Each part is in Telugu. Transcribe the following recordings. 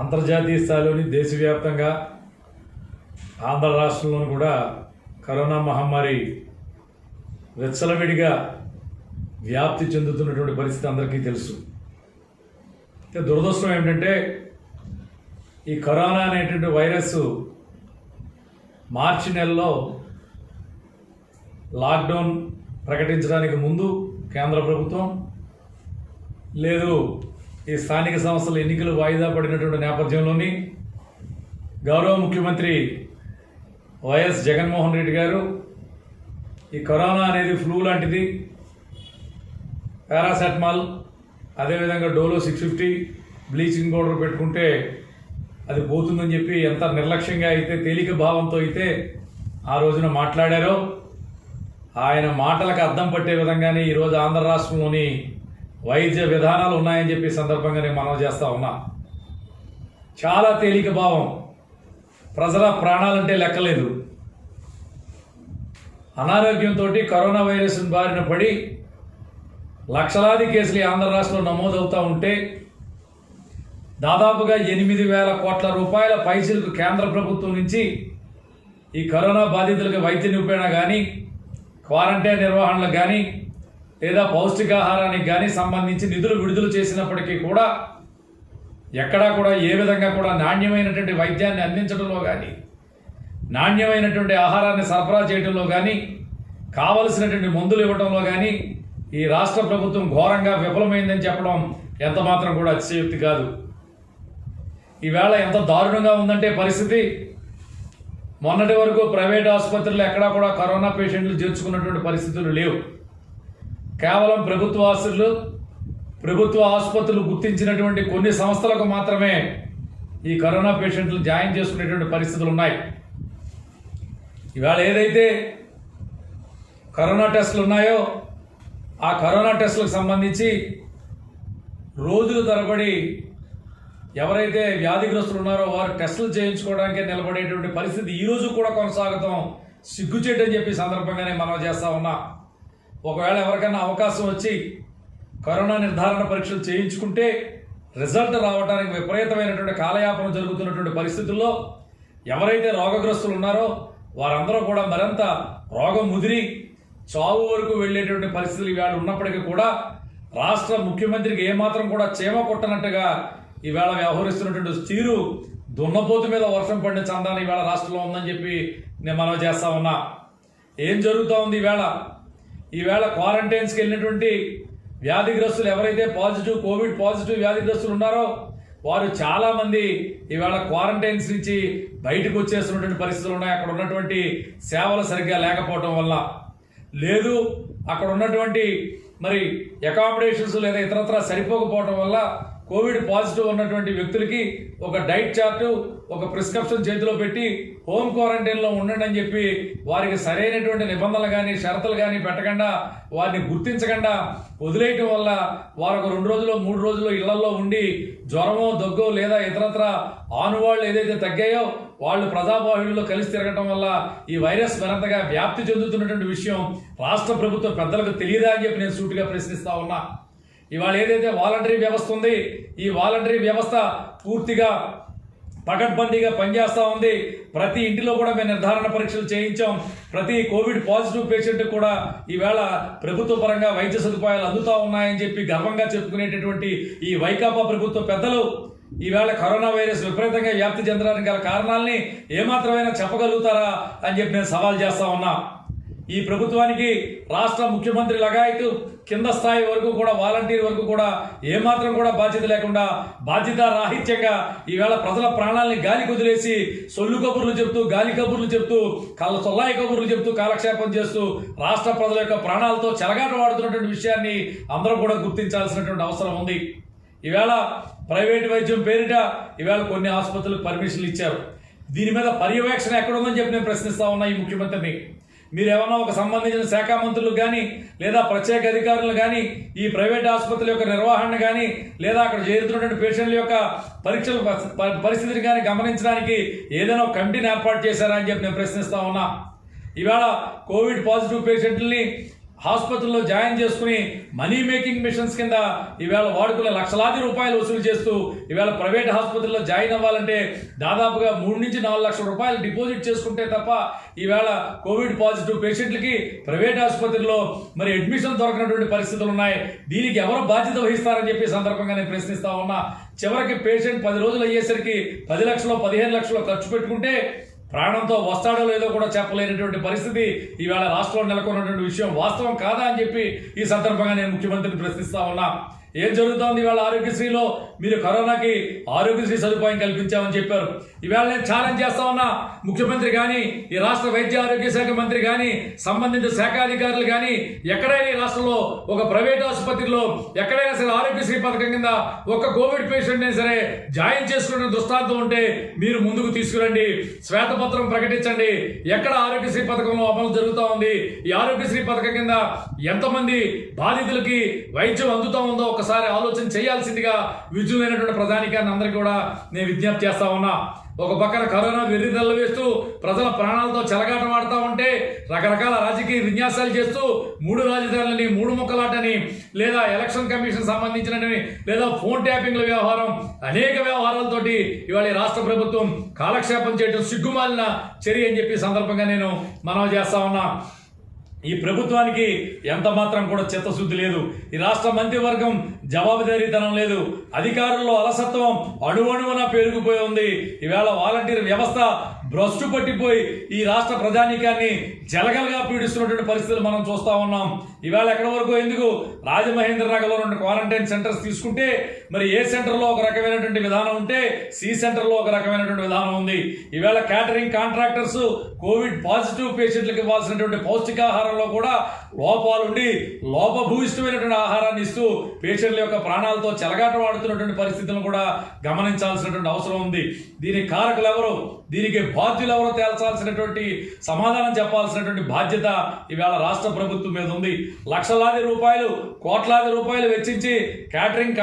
అంతర్జాతీయ స్థాయిలోని దేశవ్యాప్తంగా ఆంధ్ర రాష్ట్రంలోనూ కూడా కరోనా మహమ్మారి వెచ్చలవిడిగా వ్యాప్తి చెందుతున్నటువంటి పరిస్థితి అందరికీ తెలుసు. అయితే దురదృష్టం ఏమిటంటే ఈ కరోనా అనేటువంటి వైరస్ మార్చి నెలలో లాక్డౌన్ ప్రకటించడానికి ముందు కేంద్ర ప్రభుత్వం లేదు ఈ స్థానిక సంస్థల ఎన్నికలు వాయిదా పడినటువంటి నేపథ్యంలోని గౌరవ ముఖ్యమంత్రి వైఎస్ జగన్మోహన్ రెడ్డి గారు ఈ కరోనా అనేది ఫ్లూ లాంటిది పారాసెటమాల్ అదేవిధంగా Dolo six fifty bleaching powder పెట్టుకుంటే అది పోతుందని చెప్పి ఎంత నిర్లక్ష్యంగా అయితే తేలిక భావంతో అయితే ఆ రోజున మాట్లాడారో ఆయన మాటలకు అర్థం పట్టే విధంగానే ఈరోజు ఆంధ్ర రాష్ట్రంలోని వైద్య విధానాలు ఉన్నాయని చెప్పి సందర్భంగా నేను మనం చేస్తూ ఉన్నా. చాలా తేలిక భావం. ప్రజల ప్రాణాలంటే లెక్కలేదు. అనారోగ్యంతో కరోనా వైరస్ బారిన పడి లక్షలాది కేసులు ఈ ఆంధ్ర రాష్ట్రంలో నమోదవుతూ ఉంటే దాదాపుగా ఎనిమిది వేల కోట్ల రూపాయల పైసలకు కేంద్ర ప్రభుత్వం నుంచి ఈ కరోనా బాధితులకు వైద్య నిరూపణ కానీ క్వారంటైన్ నిర్వహణలకు కానీ లేదా పౌష్టికాహారానికి కానీ సంబంధించి నిధులు విడుదల చేసినప్పటికీ కూడా ఎక్కడా కూడా ఏ విధంగా కూడా నాణ్యమైనటువంటి వైద్యాన్ని అందించడంలో కానీ నాణ్యమైనటువంటి ఆహారాన్ని సరఫరా చేయడంలో కానీ కావలసినటువంటి మందులు ఇవ్వడంలో కానీ ఈ రాష్ట్ర ప్రభుత్వం ఘోరంగా విఫలమైందని చెప్పడం ఎంతమాత్రం కూడా అతిశయోక్తి కాదు. ఈవేళ ఎంత దారుణంగా ఉందంటే పరిస్థితి. మొన్నటి వరకు ప్రైవేట్ ఆసుపత్రులు ఎక్కడా కూడా కరోనా పేషెంట్లు చేర్చుకున్నటువంటి పరిస్థితులు లేవు. కేవలం ప్రభుత్వ ఆస్తులు ప్రభుత్వ ఆసుపత్రులు గుర్తించినటువంటి కొన్ని సంస్థలకు మాత్రమే ఈ కరోనా పేషెంట్లు జాయిన్ చేసుకునేటువంటి పరిస్థితులు ఉన్నాయి. ఇవాళ ఏదైతే కరోనా టెస్టులు ఉన్నాయో ఆ కరోనా టెస్టులకు సంబంధించి రోజుల తరబడి ఎవరైతే వ్యాధిగ్రస్తులు ఉన్నారో వారు టెస్టులు చేయించుకోవడానికి నిలబడేటువంటి పరిస్థితి ఈరోజు కూడా కొనసాగుతాం. సిగ్గుచేటని చెప్పి సందర్భంగానే మనం చేస్తా ఉన్నాం. ఒకవేళ ఎవరికైనా అవకాశం వచ్చి కరోనా నిర్ధారణ పరీక్షలు చేయించుకుంటే రిజల్ట్ రావడానికి విపరీతమైనటువంటి కాలయాపన జరుగుతున్నటువంటి పరిస్థితుల్లో ఎవరైతే రోగగ్రస్తులు ఉన్నారో వారందరూ కూడా మరింత రోగం ముదిరి చావు వరకు వెళ్ళేటువంటి పరిస్థితులు ఇవాళ ఉన్నప్పటికీ కూడా రాష్ట్ర ముఖ్యమంత్రికి ఏమాత్రం కూడా చేమ కొట్టనట్టుగా ఈవేళ వ్యవహరిస్తున్నటువంటి తీరు దున్నపోతు మీద వర్షం పడిన చందాన్ని ఈవేళ రాష్ట్రంలో ఉందని చెప్పి నేను మనం చేస్తా ఉన్నా. ఏం జరుగుతూ ఉంది ఈవేళ? ఈవేళ క్వారంటైన్స్కి వెళ్ళినటువంటి వ్యాధిగ్రస్తులు ఎవరైతే పాజిటివ్ కోవిడ్ పాజిటివ్ వ్యాధిగ్రస్తులు ఉన్నారో వారు చాలామంది ఈవేళ క్వారంటైన్స్ నుంచి బయటకు వచ్చేస్తున్నటువంటి పరిస్థితులు ఉన్నాయి. అక్కడ ఉన్నటువంటి సేవలు సరిగ్గా లేకపోవటం వల్ల. లేదు అక్కడ ఉన్నటువంటి మరి అకామిడేషన్స్ లేదా ఇతరత్ర సరిపోకపోవటం వల్ల కోవిడ్ పాజిటివ్ ఉన్నటువంటి వ్యక్తులకి ఒక డైట్ చార్టు ఒక ప్రిస్క్రిప్షన్ చేతిలో పెట్టి హోమ్ క్వారంటైన్లో ఉండండి అని చెప్పి వారికి సరైనటువంటి నిబంధనలు కానీ షరతులు కానీ పెట్టకుండా వారిని గుర్తించకుండా వదిలేయటం వల్ల వారు ఒక రెండు రోజులు మూడు రోజులు ఇళ్ళలో ఉండి జ్వరమో దగ్గో లేదా ఇతరత్ర ఆనువాళ్ళు ఏదైతే తగ్గాయో వాళ్ళు ప్రజాబాహుళ్యంలో కలిసి తిరగటం వల్ల ఈ వైరస్ మరింతగా వ్యాప్తి చెందుతున్నటువంటి విషయం రాష్ట్ర ప్రభుత్వ పెద్దలకు తెలియదా అని చెప్పి నేను సూటిగా ప్రశ్నిస్తా ఉన్నా. ఇవాళ ఏదైతే వాలంటరీ వ్యవస్థ ఉంది ఈ వాలంటరీ వ్యవస్థ పూర్తిగా పకడ్బందీగా పనిచేస్తూ ఉంది. ప్రతి ఇంటిలో కూడా మేము నిర్ధారణ పరీక్షలు చేయించాం. ప్రతి కోవిడ్ పాజిటివ్ పేషెంట్ కూడా ఈవేళ ప్రభుత్వ పరంగా వైద్య సదుపాయాలు అందుతూ ఉన్నాయని చెప్పి గర్వంగా చెప్పుకునేటటువంటి ఈ వైకాపా ప్రభుత్వ పెద్దలు ఈవేళ కరోనా వైరస్ విపరీతంగా వ్యాప్తి చెందడానికి గల కారణాలని ఏమాత్రమైనా చెప్పగలుగుతారా అని చెప్పి నేను సవాల్ చేస్తా ఉన్నా. ఈ ప్రభుత్వానికి రాష్ట్ర ముఖ్యమంత్రి లగాయతు కింద స్థాయి వరకు కూడా వాలంటీర్ వరకు కూడా ఏమాత్రం కూడా బాధ్యత లేకుండా బాధ్యత రాహిత్యంగా ఈవేళ ప్రజల ప్రాణాలని గాలి కుదిలేసి సొల్లు కబుర్లు చెప్తూ గాలి కబుర్లు చెప్తూ కళ్ళ సొల్లాయి కబుర్లు చెప్తూ కాలక్షేపం చేస్తూ రాష్ట్ర ప్రజల యొక్క ప్రాణాలతో చెలగాట వాడుతున్నటువంటి విషయాన్ని అందరూ కూడా గుర్తించాల్సినటువంటి అవసరం ఉంది. ఈవేళ ప్రైవేట్ వైద్యం పేరిట ఈవేళ కొన్ని ఆసుపత్రులకు పర్మిషన్లు ఇచ్చారు. దీని మీద పర్యవేక్షణ ఎక్కడుందని చెప్పి నేను ప్రశ్నిస్తా ఉన్నా ఈ ముఖ్యమంత్రిని. మీరు ఏమన్నా ఒక సంబంధించిన శాఖ మంత్రులు కానీ లేదా ప్రత్యేక అధికారులు కానీ ఈ ప్రైవేట్ ఆసుపత్రుల యొక్క నిర్వహణ కానీ లేదా అక్కడ చేరుతున్నటువంటి పేషెంట్ల యొక్క పరీక్షల పరిస్థితిని కానీ గమనించడానికి ఏదైనా ఒక కమిటీని ఏర్పాటు చేశారా అని చెప్పి నేను ప్రశ్నిస్తా ఉన్నా. ఇవాళ కోవిడ్ పాజిటివ్ పేషెంట్లని ఆసుపత్రుల్లో జాయిన్ చేసుకుని మనీ మేకింగ్ మిషన్స్ కింద ఈవేళ వాడుకునే లక్షలాది రూపాయలు వసూలు చేస్తూ ఈవేళ ప్రైవేట్ ఆసుపత్రుల్లో జాయిన్ అవ్వాలంటే దాదాపుగా మూడు నుంచి నాలుగు లక్షల రూపాయలు డిపాజిట్ చేసుకుంటే తప్ప ఈవేళ కోవిడ్ పాజిటివ్ పేషెంట్లకి ప్రైవేట్ ఆసుపత్రిలో మరి అడ్మిషన్ దొరకనటువంటి పరిస్థితులు ఉన్నాయి. దీనికి ఎవరు బాధ్యత వహిస్తారని చెప్పి సందర్భంగా నేను ప్రశ్నిస్తా ఉన్నా. చివరికి పేషెంట్ పది రోజులు అయ్యేసరికి పది లక్షలు పదిహేను లక్షలు ఖర్చు పెట్టుకుంటే ప్రాణంతో వస్తాడో లేదో కూడా చెప్పలేనటువంటి పరిస్థితి ఈవేళ రాష్ట్రంలో నెలకొన్నటువంటి విషయం వాస్తవం కాదా అని చెప్పి ఈ సందర్భంగా నేను ముఖ్యమంత్రిని ప్రశ్నిస్తా ఉన్నా. ఏం జరుగుతోంది? ఇవాళ ఆరోగ్యశ్రీలో మీరు కరోనాకి ఆరోగ్యశ్రీ సదుపాయం కల్పించామని చెప్పారు. ఇవాళ నేను ఛాలెంజ్ చేస్తా ఉన్నా. ముఖ్యమంత్రి కానీ ఈ రాష్ట్ర వైద్య ఆరోగ్య శాఖ మంత్రి కానీ సంబంధిత శాఖాధికారులు కానీ ఎక్కడైనా ఈ రాష్ట్రంలో ఒక ప్రైవేట్ ఆసుపత్రిలో ఎక్కడైనా సరే ఆరోగ్యశ్రీ పథకం కింద ఒక కోవిడ్ పేషెంట్ అయినా సరే జాయిన్ చేసుకునే దృష్టాంతం ఉంటే మీరు ముందుకు తీసుకురండి. శ్వేతపత్రం ప్రకటించండి. ఎక్కడ ఆరోగ్యశ్రీ పథకంలో అమలు జరుగుతూ ఉంది? ఈ ఆరోగ్యశ్రీ పథకం కింద ఎంతమంది బాధితులకి వైద్యం అందుతూ ఉందో ఒకసారి ఆలోచన చేయాల్సిందిగా విజులైనటువంటి ప్రధానికాన్ని అందరికీ కూడా నేను విజ్ఞప్తి చేస్తా ఉన్నా. ఒక పక్కన కరోనా వెర్రిదల్ల వేస్తూ ప్రజల ప్రాణాలతో చెలగాటం ఆడుతూ ఉంటే రకరకాల రాజకీయ విన్యాసాలు చేస్తూ మూడు రాజధానులని మూడు ముక్కలాటని లేదా ఎలక్షన్ కమిషన్ సంబంధించినవి లేదా ఫోన్ ట్యాపింగ్ల వ్యవహారం అనేక వ్యవహారాలతోటి ఇవాళ ఈ రాష్ట్ర ప్రభుత్వం కాలక్షేపం చేయడం సిగ్గుమాలిన చర్య అని చెప్పి సందర్భంగా నేను మనవి చేస్తా ఉన్నా. ఈ ప్రభుత్వానికి ఎంత మాత్రం కూడా చిత్తశుద్ధి లేదు. ఈ రాష్ట్ర మంత్రివర్గం జవాబుదారీతనం లేదు. అధికారుల్లో అలసత్వం అణువణువున పెరిగిపోయి ఉంది. ఈవేళ వాలంటీర్ వ్యవస్థ భ్రష్టు పట్టిపోయి ఈ రాష్ట్ర ప్రజానీకాన్ని జలగలగా పీడిస్తున్నటువంటి పరిస్థితులు మనం చూస్తా ఉన్నాం. ఈవేళ ఎక్కడి వరకు ఎందుకు రాజమహేంద్ర నగర్లో రెండు క్వారంటైన్ సెంటర్స్ తీసుకుంటే మరి ఏ సెంటర్లో ఒక రకమైనటువంటి విధానం ఉంటే సి సెంటర్లో ఒక రకమైనటువంటి విధానం ఉంది. ఈవేళ క్యాటరింగ్ కాంట్రాక్టర్స్ కోవిడ్ పాజిటివ్ పేషెంట్లకు ఇవ్వాల్సినటువంటి పౌష్టికాహారంలో కూడా లోపాలుండి లోపభూయిష్టమైనటువంటి ఆహారాన్ని ఇస్తూ పేషెంట్ల యొక్క ప్రాణాలతో చెలగాటం ఆడుతున్నటువంటి పరిస్థితులను కూడా గమనించాల్సినటువంటి అవసరం ఉంది. దీని కారకులు ఎవరు దీనికి బాధ్యులు ఎవరో తేల్చాల్సినటువంటి సమాధానం చెప్పాల్సినటువంటి బాధ్యత ఈవేళ రాష్ట్ర ప్రభుత్వం మీద ఉంది. లక్షలాది రూపాయలు కోట్లాది రూపాయలు వెచ్చించి క్యాటరింగ్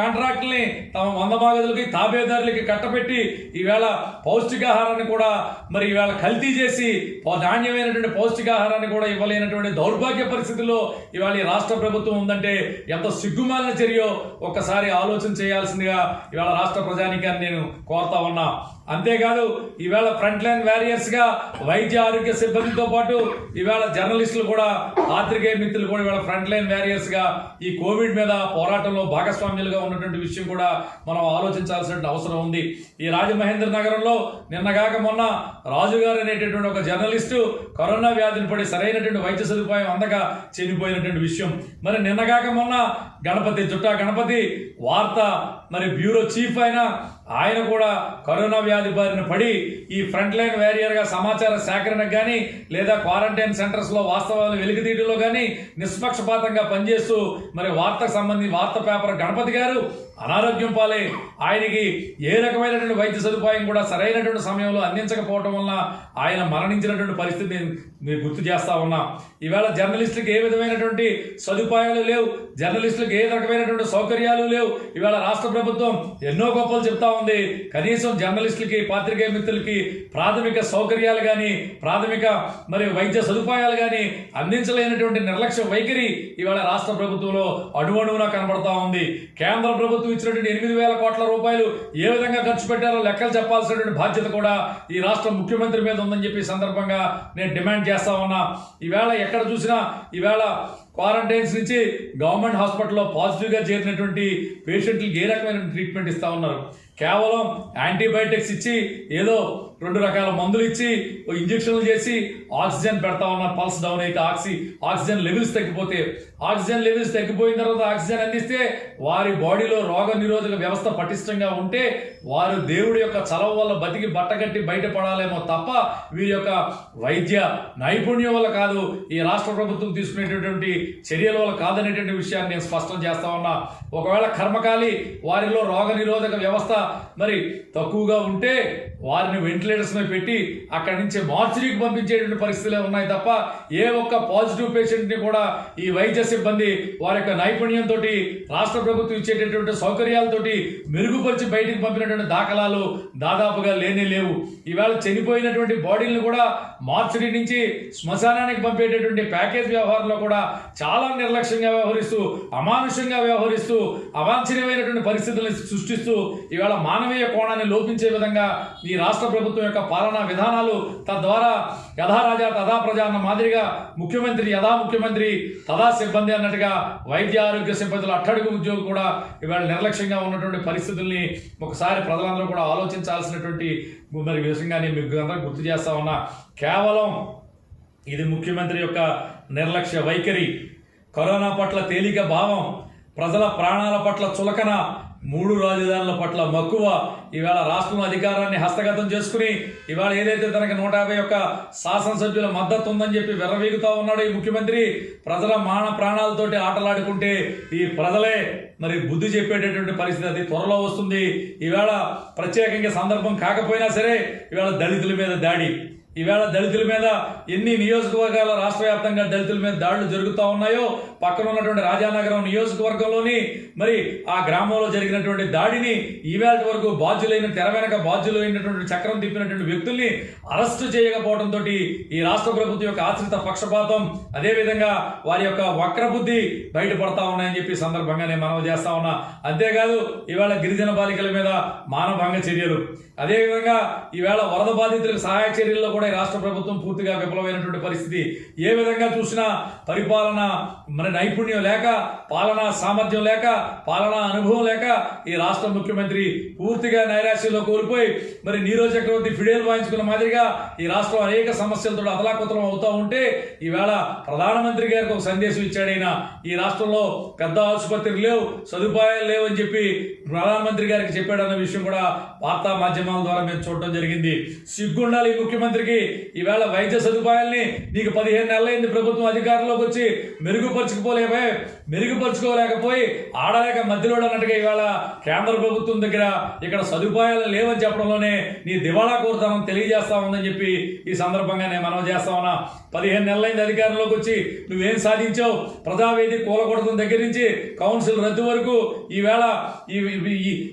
కాంట్రాక్టుల్ని తమ మందమాగదులకి తాబేదారులకి కట్టబెట్టి ఈవేళ పౌష్టికాహారాన్ని కూడా మరి ఈవేళ కల్తీ చేసి పౌ- నాణ్యమైనటువంటి పౌష్టికాహారాన్ని కూడా ఇవ్వలేనటువంటి దౌర్భాగ్య పరిస్థితుల్లో ఇవాళ ఈ రాష్ట్ర ప్రభుత్వం ఉందంటే ఎంత సిగ్గుమాలిన చర్యో ఒక్కసారి ఆలోచన చేయాల్సిందిగా ఇవాళ రాష్ట్ర ప్రజానికాన్ని నేను కోరుతా ఉన్నా. అంతేకాదు ఈవేళ ఫ్రంట్ లైన్ వారియర్స్గా వైద్య ఆరోగ్య సిబ్బందితో పాటు ఈవేళ జర్నలిస్టులు కూడా పాత్రికేయ మిత్రులు కూడా ఇవాళ ఫ్రంట్ లైన్ వారియర్స్గా ఈ కోవిడ్ మీద పోరాటంలో భాగస్వామ్యులుగా ఉన్నటువంటి విషయం కూడా మనం ఆలోచించాల్సిన అవసరం ఉంది. ఈ రాజమహేంద్ర నగరంలో నిన్నగాక మొన్న రాజుగారు అనేటటువంటి ఒక జర్నలిస్టు కరోనా వ్యాధిని పడి సరైనటువంటి వైద్య సదుపాయం అందక చనిపోయినటువంటి విషయం. మరి నిన్నగాక మొన్న గణపతి జుట్టా గణపతి వార్త మరి బ్యూరో చీఫ్ అయిన ఆయన కూడా కరోనా వ్యాధి బారిన పడి ఈ ఫ్రంట్ లైన్ వారియర్గా సమాచార సేకరణకు కానీ లేదా క్వారంటైన్ సెంటర్స్లో వాస్తవాలు వెలుగుదీటిలో కానీ నిష్పక్షపాతంగా పనిచేస్తూ మరి వార్తకు సంబంధించి వార్త పేపర్ గణపతి గారు అనారోగ్యం పాలై ఆయనకి ఏ రకమైనటువంటి వైద్య సదుపాయం కూడా సరైనటువంటి సమయంలో అందించకపోవటం వలన ఆయన మరణించినటువంటి పరిస్థితి మీరు గుర్తు చేస్తా ఉన్నా. ఈవేళ జర్నలిస్టులకు ఏ విధమైనటువంటి సదుపాయాలు లేవు జర్నలిస్టులకు ఏ రకమైనటువంటి సౌకర్యాలు లేవు ఈవేళ రాష్ట్ర ప్రభుత్వం ఎన్నో గొప్పలు చెప్తా ఉంది. కనీసం జర్నలిస్టులకి పాత్రికేయ మిత్రులకి ప్రాథమిక సౌకర్యాలు కానీ ప్రాథమిక మరి వైద్య సదుపాయాలు కానీ అందించలేనటువంటి నిర్లక్ష్య వైఖరి ఇవాళ రాష్ట్ర ప్రభుత్వంలో అణువణువున కనబడతా ఉంది. కేంద్ర ప్రభుత్వం ఇచ్చినటువంటి ఎనిమిది వేల కోట్ల రూపాయలు ఏ విధంగా ఖర్చు పెట్టారో లెక్కలు చెప్పాల్సినటువంటి బాధ్యత కూడా ఈ రాష్ట్ర ముఖ్యమంత్రి మీద ఉందని చెప్పి సందర్భంగా నేను డిమాండ్ చేస్తా ఉన్నా. ఈవేళ ఎక్కడ చూసినా ఈవేళ క్వారంటైన్స్ నుంచి గవర్నమెంట్ హాస్పిటల్లో పాజిటివ్గా చేరినటువంటి పేషెంట్లకు ఏ రకమైన ట్రీట్మెంట్ ఇస్తూ ఉన్నారు? కేవలం యాంటీబయాటిక్స్ ఇచ్చి ఏదో రెండు రకాల మందులు ఇచ్చి ఇంజక్షన్లు చేసి ఆక్సిజన్ పెడతా ఉన్నారు. పల్స్ డౌన్ అయితే ఆక్సి ఆక్సిజన్ లెవెల్స్ తగ్గిపోతే ఆక్సిజన్ లెవెల్స్ తగ్గిపోయిన తర్వాత ఆక్సిజన్ అందిస్తే వారి బాడీలో రోగ నిరోధక వ్యవస్థ పటిష్టంగా ఉంటే వారు దేవుడి యొక్క చలవ వల్ల బతికి బట్టగట్టి బయటపడాలేమో తప్ప వీరి యొక్క వైద్య నైపుణ్యం వల్ల కాదు. ఈ రాష్ట్ర ప్రభుత్వం తీసుకునేటటువంటి చర్యల వల్ల కాదనేటువంటి విషయాన్ని నేను స్పష్టం చేస్తా ఉన్నా. ఒకవేళ కర్మకాలి వారిలో రోగ నిరోధక వ్యవస్థ మరి తక్కువగా ఉంటే వారిని వెంటిలేటర్స్ మీద పెట్టి అక్కడి నుంచి మార్చురీకి పంపించేటువంటి పరిస్థితులే ఉన్నాయి తప్ప ఏ ఒక్క పాజిటివ్ పేషెంట్ని కూడా ఈ వైద్య సిబ్బంది వారి యొక్క నైపుణ్యంతో రాష్ట్ర ప్రభుత్వం ఇచ్చేటటువంటి సౌకర్యాలతోటి మెరుగుపరిచి బయటికి పంపినటువంటి దాఖలాలు దాదాపుగా లేనే లేవు. ఈవేళ చనిపోయినటువంటి బాడీలను కూడా మార్చిడి నుంచి శ్మశానానికి పంపేటటువంటి ప్యాకేజ్ వ్యవహారంలో కూడా చాలా నిర్లక్ష్యంగా వ్యవహరిస్తూ అమానుషంగా వ్యవహరిస్తూ అవాంఛనీయమైనటువంటి పరిస్థితులను సృష్టిస్తూ ఈవేళ మానవీయ కోణాన్ని లోపించే విధంగా ఈ రాష్ట్ర ప్రభుత్వం యొక్క పాలనా విధానాలు తద్వారా యథారాజా తథా ప్రజా అన్న మాదిరిగా ముఖ్యమంత్రి యథా ముఖ్యమంత్రి తథా సిబ్బంది అన్నట్టుగా వైద్య ఆరోగ్య సిబ్బందులు అట్టడుగు ఉద్యోగులు కూడా ఇవాళ నిర్లక్ష్యంగా ఉన్నటువంటి పరిస్థితుల్ని ఒకసారి ప్రజలందరూ కూడా ఆలోచించాల్సినటువంటి మరి విషయంగా నేను మీకు అందరూ గుర్తు చేస్తా ఉన్నా. కేవలం ఇది ముఖ్యమంత్రి యొక్క నిర్లక్ష్య వైఖరి. కరోనా పట్ల తేలిక భావం ప్రజల ప్రాణాల పట్ల చులకన మూడు రాజధానుల పట్ల మక్కువ. ఈవేళ రాష్ట్రం అధికారాన్ని హస్తగతం చేసుకుని ఇవాళ ఏదైతే తనకి నూట యాభై ఒక్క శాసనసభ్యుల మద్దతు ఉందని చెప్పి విర్రవీగుతా ఉన్నాడు ఈ ముఖ్యమంత్రి ప్రజల మాన ప్రాణాలతోటి ఆటలాడుకుంటే ఈ ప్రజలే మరి బుద్ధి చెప్పేటటువంటి పరిస్థితి అది త్వరలో వస్తుంది. ఈవేళ ప్రత్యేకంగా సందర్భం కాకపోయినా సరే ఈవేళ దళితుల మీద దాడి. ఈవేళ దళితుల మీద ఎన్ని నియోజకవర్గాల రాష్ట్ర వ్యాప్తంగా దళితుల మీద దాడులు జరుగుతూ ఉన్నాయో పక్కన ఉన్నటువంటి రాజానగరం నియోజకవర్గంలోని మరి ఆ గ్రామంలో జరిగినటువంటి దాడిని ఈవేళ వరకు బాధ్యులైన తెర వెనక బాధ్యులైనటువంటి చక్రం తిప్పినటువంటి వ్యక్తుల్ని అరెస్టు చేయకపోవడంతో ఈ రాష్ట్ర ప్రభుత్వం యొక్క ఆశ్రిత పక్షపాతం అదేవిధంగా వారి యొక్క వక్రబుద్ధి బయటపడతా ఉన్నాయని చెప్పి సందర్భంగా నేను మనవి చేస్తా ఉన్నా. అంతేకాదు ఈవేళ గిరిజన బాలికల మీద మానభంగ చర్యలు. అదేవిధంగా ఈవేళ వరద బాధితులకు సహాయ చర్యల్లో కూడా ఈ రాష్ట్ర ప్రభుత్వం పూర్తిగా విఫలమైనటువంటి పరిస్థితి. ఏ విధంగా చూసినా పరిపాలన మన నైపుణ్యం లేక పాలనా సామర్థ్యం లేక పాలనా అనుభవం లేక ఈ రాష్ట్ర ముఖ్యమంత్రి పూర్తిగా నైరాశ్యంలో కోల్పోయి మరి నీరో చక్రవర్తి ఫిడేల్ వాయించుకున్న మాదిరిగా ఈ రాష్ట్రం అనేక సమస్యలతో అతలాకుతలం అవుతా ఉంటే ఈవేళ ప్రధానమంత్రి గారికి ఒక సందేశం ఇచ్చాడు ఆయన. ఈ రాష్ట్రంలో పెద్ద ఆసుపత్రులు లేవు సదుపాయాలు లేవు అని చెప్పి ప్రధానమంత్రి గారికి చెప్పాడన్న విషయం కూడా వార్తా మాధ్యమాల ద్వారా మేము చూడటం జరిగింది. సిగ్గుండాలి ఈ ఈవేళ వైద్య సదుపాయాల్ని నీకు పదిహేను నెలలైంది ప్రభుత్వం అధికారంలోకి వచ్చి మెరుగుపరుచుకుపోలేమే మెరుగుపరుచుకోలేకపోయి ఆడలేక మధ్యలో అన్నట్టుగా ఇవాళ కేంద్ర ప్రభుత్వం దగ్గర ఇక్కడ సదుపాయాలు లేవని చెప్పడంలోనే నీ దివాళా కోరుతానం తెలియజేస్తా ఉందని చెప్పి ఈ సందర్భంగా నేను మనం చేస్తా ఉన్నా. పదిహేను నెలలైంది అధికారంలోకి వచ్చి నువ్వేం సాధించావు? ప్రజావేది కూలగొడతం దగ్గర నుంచి కౌన్సిల్ రద్దు వరకు ఈవేళ ఈ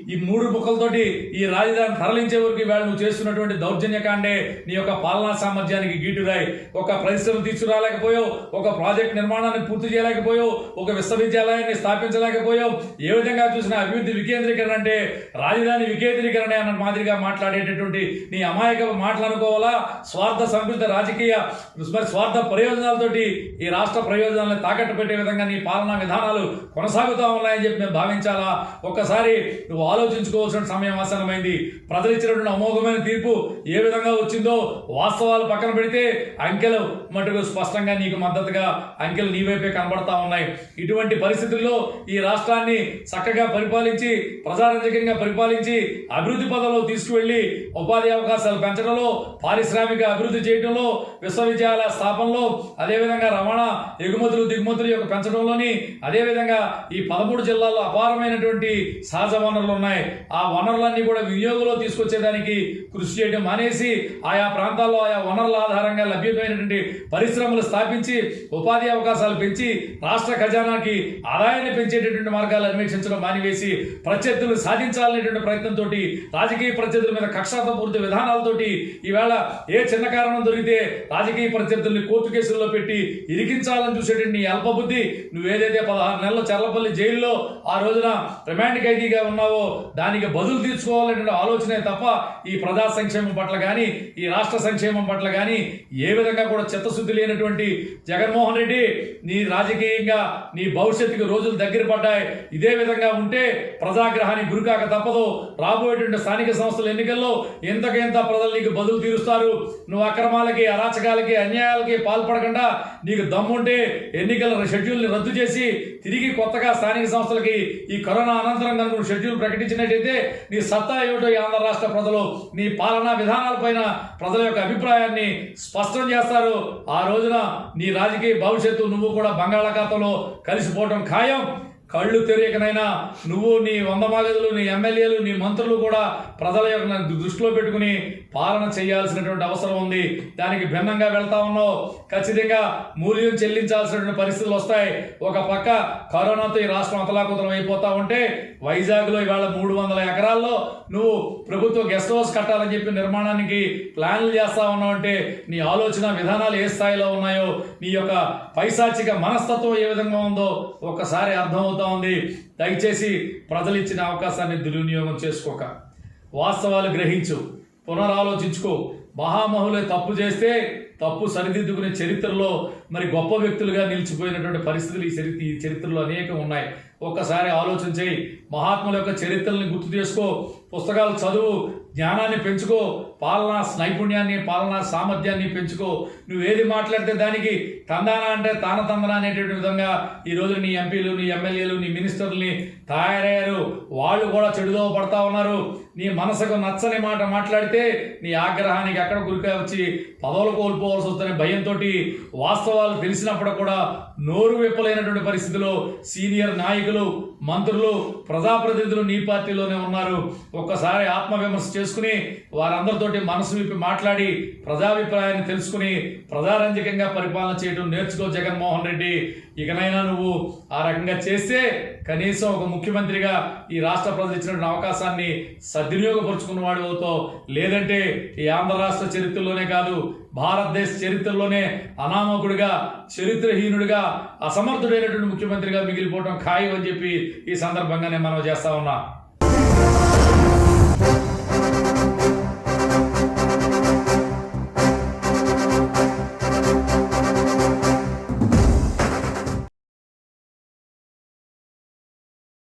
ఈ- మూడు ముక్కలతోటి ఈ రాజధాని తరలించే వరకు ఈవేళ నువ్వు చేస్తున్నటువంటి దౌర్జన్యకాండే నీ యొక్క పాలనా సామర్థ్యానికి గీటురాయి. ఒక పరిశ్రమ తీసుకురాలేకపోయావు ఒక ప్రాజెక్ట్ నిర్మాణాన్ని పూర్తి చేయలేకపోయావు ఒక విశ్వవిద్యాలయాన్ని స్థాపించలేకపోయావు. ఏ విధంగా చూసినా అభివృద్ధి వికేంద్రీకరణ అంటే రాజధాని వికేంద్రీకరణ అన్న మాదిరిగా మాట్లాడేటటువంటి నీ అమాయక మాటలు అనుకోవాలా? స్వార్థ సంకుచిత రాజకీయ మరి స్వార్థ ప్రయోజనాలతోటి ఈ రాష్ట్ర ప్రయోజనాలను తాకట్టు పెట్టే విధంగా నీ పాలనా విధానాలు కొనసాగుతూ ఉన్నాయని చెప్పి మేము భావించాలా? ఒక్కసారి నువ్వు ఆలోచించుకోవాల్సిన సమయం అవసరమైంది ప్రజలు ఇచ్చినటువంటి అమోఘమైన తీర్పు ఏ విధంగా వచ్చిందో వాస్తవాలు పక్కన పెడితే అంకెలు మటుకు స్పష్టంగా నీకు మద్దతుగా అంకెలు నీ వైపే కనబడతా ఉన్నాయి. ఇటువంటి పరిస్థితుల్లో ఈ రాష్ట్రాన్ని చక్కగా పరిపాలించి ప్రజారంజకంగా పరిపాలించి అభివృద్ధి పదంలో తీసుకువెళ్ళి ఉపాధి అవకాశాలు పెంచడంలో పారిశ్రామిక అభివృద్ధి చేయడంలో విశ్వవిద్యాలయ స్థాపనలో అదేవిధంగా రవాణా ఎగుమతులు దిగుమతులు యొక్క పెంచడంలోని అదేవిధంగా ఈ పదమూడు జిల్లాల్లో అపారమైనటువంటి సహజ వనరులు ఉన్నాయి. ఆ వనరులన్నీ కూడా వినియోగంలో తీసుకొచ్చేదానికి కృషి చేయడం మానేసి ఆయా ప్రాంతాల్లో ఆయా వనరుల ఆధారంగా లభ్యమైనటువంటి పరిశ్రమలు స్థాపించి ఉపాధి అవకాశాలు పెంచి రాష్ట్ర ఖజానాకి ఆదాయాన్ని పెంచేటటువంటి మార్గాలు అన్వేషించడం మానివేసి ప్రత్యర్థులు సాధించాలనేటువంటి ప్రయత్నంతో రాజకీయ ప్రత్యర్థుల మీద కక్షాతపూరిత విధానాలతోటి ఈవేళ ఏ చిన్న కారణం దొరికితే రాజకీయ ప్రత్యర్థుల్ని కోర్టు కేసుల్లో పెట్టి ఇరికించాలని చూసేటువంటి నీ అల్పబుద్ధి. నువ్వేదైతే పదహారు నెలల చర్లపల్లి జైల్లో ఆ రోజున రిమాండ్ ఖైదీగా ఉన్నావో దానికి బదులు తీర్చుకోవాలనే ఆలోచనే తప్ప ఈ ప్రజా సంక్షేమం పట్ల కానీ ఈ రాష్ట్ర సంక్షేమం పట్ల కానీ ఏ విధంగా కూడా చిత్తశుద్ధి లేనటువంటి జగన్మోహన్ రెడ్డి నీ రాజకీయంగా నీ భవిష్యత్తుకు రోజులు దగ్గర పడ్డాయి. ఇదే విధంగా ఉంటే ప్రజాగ్రహానికి గురికాక తప్పదు. రాబోయేటువంటి స్థానిక సంస్థల ఎన్నికల్లో ఎంతకెంత ప్రజలు నీకు బదులు తీరుస్తారు? నువ్వు అక్రమాలకి అరాచకాలకి అన్యాయాలకి పాల్పడకుండా నీకు దమ్ముంటే ఎన్నికల షెడ్యూల్ని రద్దు చేసి తిరిగి కొత్తగా స్థానిక సంస్థలకి ఈ కరోనా అనంతరం కనుక షెడ్యూల్ ప్రకటించినట్టయితే నీ సత్తా ఏమిటో ఈ ఆంధ్ర రాష్ట్ర ప్రజలు నీ పాలనా విధానాలపైన ప్రజల యొక్క అభిప్రాయాన్ని స్పష్టం చేస్తారు. ఆ రోజున నీ రాజకీయ భవిష్యత్తు నువ్వు కూడా బంగాళాఖాతంలో కలిసిపోవడం ఖాయం. కళ్ళు తెరియకనైనా నువ్వు నీ వంద మాగదులు నీ ఎమ్మెల్యేలు నీ మంత్రులు కూడా ప్రజల యొక్క దృష్టిలో పెట్టుకుని పాలన చేయాల్సినటువంటి అవసరం ఉంది. దానికి భిన్నంగా వెళ్తా ఉన్నావు. ఖచ్చితంగా మూల్యం చెల్లించాల్సినటువంటి పరిస్థితులు వస్తాయి. ఒక పక్క కరోనాతో ఈ రాష్ట్రం అతలాకుతలం అయిపోతా ఉంటే వైజాగ్లో ఇవాళ మూడు వందల ఎకరాల్లో నువ్వు ప్రభుత్వ గెస్ట్ హౌస్ కట్టాలని చెప్పి నిర్మాణానికి ప్లాన్లు చేస్తా ఉన్నావు అంటే నీ ఆలోచన విధానాలు ఏ స్థాయిలో ఉన్నాయో నీ యొక్క పైశాచిక మనస్తత్వం ఏ విధంగా ఉందో ఒక్కసారి అర్థమవుతా ఉంది. దయచేసి ప్రజలు ఇచ్చిన అవకాశాన్ని దుర్వినియోగం చేసుకోక. వాస్తవాలు గ్రహించు. పునరాలోచించుకో. మహామహులే తప్పు చేస్తే తప్పు సరిదిద్దుకునే చరిత్రలో మరి గొప్ప వ్యక్తులుగా నిలిచిపోయినటువంటి పరిస్థితులు ఈ చరిత్ర ఈ చరిత్రలో అనేకం ఉన్నాయి. ఒక్కసారి ఆలోచన చేయి. మహాత్ముల యొక్క చరిత్రల్ని గుర్తు చేసుకో. పుస్తకాలు చదువు. జ్ఞానాన్ని పెంచుకో. పాలనా నైపుణ్యాన్ని పాలనా సామర్థ్యాన్ని పెంచుకో. నువ్వు ఏది మాట్లాడితే దానికి తందాన అంటే తాన తందన అనేటువంటి విధంగా ఈ రోజు నీ ఎంపీలు నీ ఎమ్మెల్యేలు నీ మినిస్టర్ని తయారయ్యారు. వాళ్ళు కూడా చెడుదో పడతా ఉన్నారు. నీ మనసుకు నచ్చని మాట మాట్లాడితే నీ ఆగ్రహానికి ఎక్కడ గురికా వచ్చి పదవులు కోల్పోవాల్సి వస్తుందనే భయంతో వాస్తవాలు తెలిసినప్పుడు కూడా నోరు విప్పలేనటువంటి పరిస్థితిలో సీనియర్ నాయకులు మంత్రులు ప్రజాప్రతినిధులు నీ పార్టీలోనే ఉన్నారు. ఒక్కసారి ఆత్మవిమర్శ చేసుకుని వారందరితో ప్రజలతోటి మనసు విప్పి మాట్లాడి ప్రజాభిప్రాయాన్ని తెలుసుకుని ప్రజారంజకంగా పరిపాలన చేయడం నేర్చుకో జగన్మోహన్ రెడ్డి. ఇకనైనా నువ్వు ఆ రకంగా చేస్తే కనీసం ఒక ముఖ్యమంత్రిగా ఈ రాష్ట్ర ప్రజలు ఇచ్చినటువంటి అవకాశాన్ని సద్వినియోగపరుచుకున్న వాడు అవుతావు లేదంటే ఈ ఆంధ్ర రాష్ట్ర చరిత్రలోనే కాదు భారతదేశ చరిత్రలోనే అనామకుడిగా చరిత్రహీనుడిగా అసమర్థుడైనటువంటి ముఖ్యమంత్రిగా మిగిలిపోవడం ఖాయం అని చెప్పి ఈ సందర్భంగానే మనం చేస్తా ఉన్నా. Thank you.